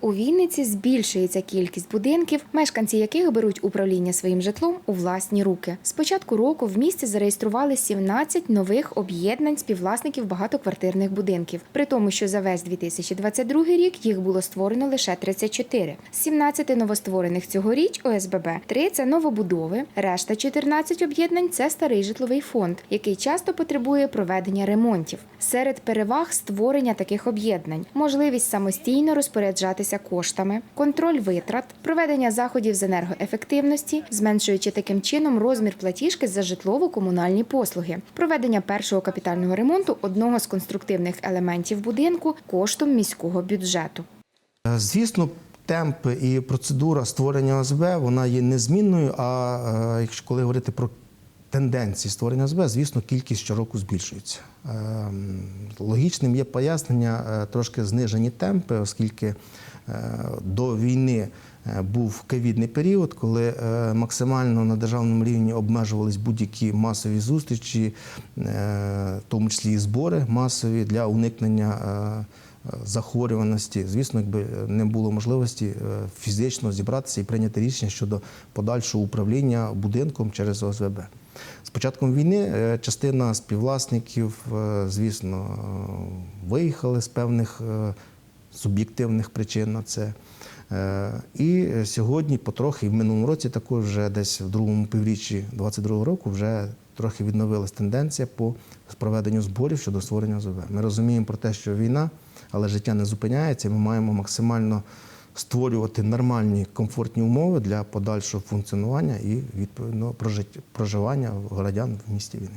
У Вінниці збільшується кількість будинків, мешканці яких беруть управління своїм житлом у власні руки. З початку року в місті зареєстрували 17 нових об'єднань співвласників багатоквартирних будинків. При тому, що за весь 2022 рік їх було створено лише 34. З 17 новостворених цьогоріч ОСББ 3 – це новобудови, решта 14 об'єднань це старий житловий фонд, який часто потребує проведення ремонтів. Серед переваг створення таких об'єднань, можливість самостійно розпоряджатися коштами, контроль витрат, проведення заходів з енергоефективності, зменшуючи таким чином розмір платіжки за житлово-комунальні послуги, проведення першого капітального ремонту одного з конструктивних елементів будинку коштом міського бюджету. Е, Звісно, темп і процедура створення ОСБ вона є незмінною. А е, якщо коли говорити про тенденції створення ОСБ, звісно, кількість щороку збільшується. Е, Логічним є пояснення е, трошки знижені темпи, оскільки до війни е, був ковідний період, коли е, максимально на державному рівні обмежувались будь-які масові зустрічі, е, в тому числі і збори масові для уникнення. е, захворюваності, звісно, якби не було можливості е, фізично зібратися і прийняти рішення щодо подальшого управління будинком через ОСВБ. З початком війни е, частина співвласників, е, звісно, е, виїхали з певних е, суб'єктивних причин на це. Е, І сьогодні потрохи, і в минулому році, також вже десь в другому півріччі 2022 року, вже трохи відновилась тенденція по проведенню зборів щодо створення ОСБ. Ми розуміємо про те, що війна, але життя не зупиняється. і Ми маємо максимально створювати нормальні комфортні умови для подальшого функціонування і відповідно проживання громадян в місті Вінниці.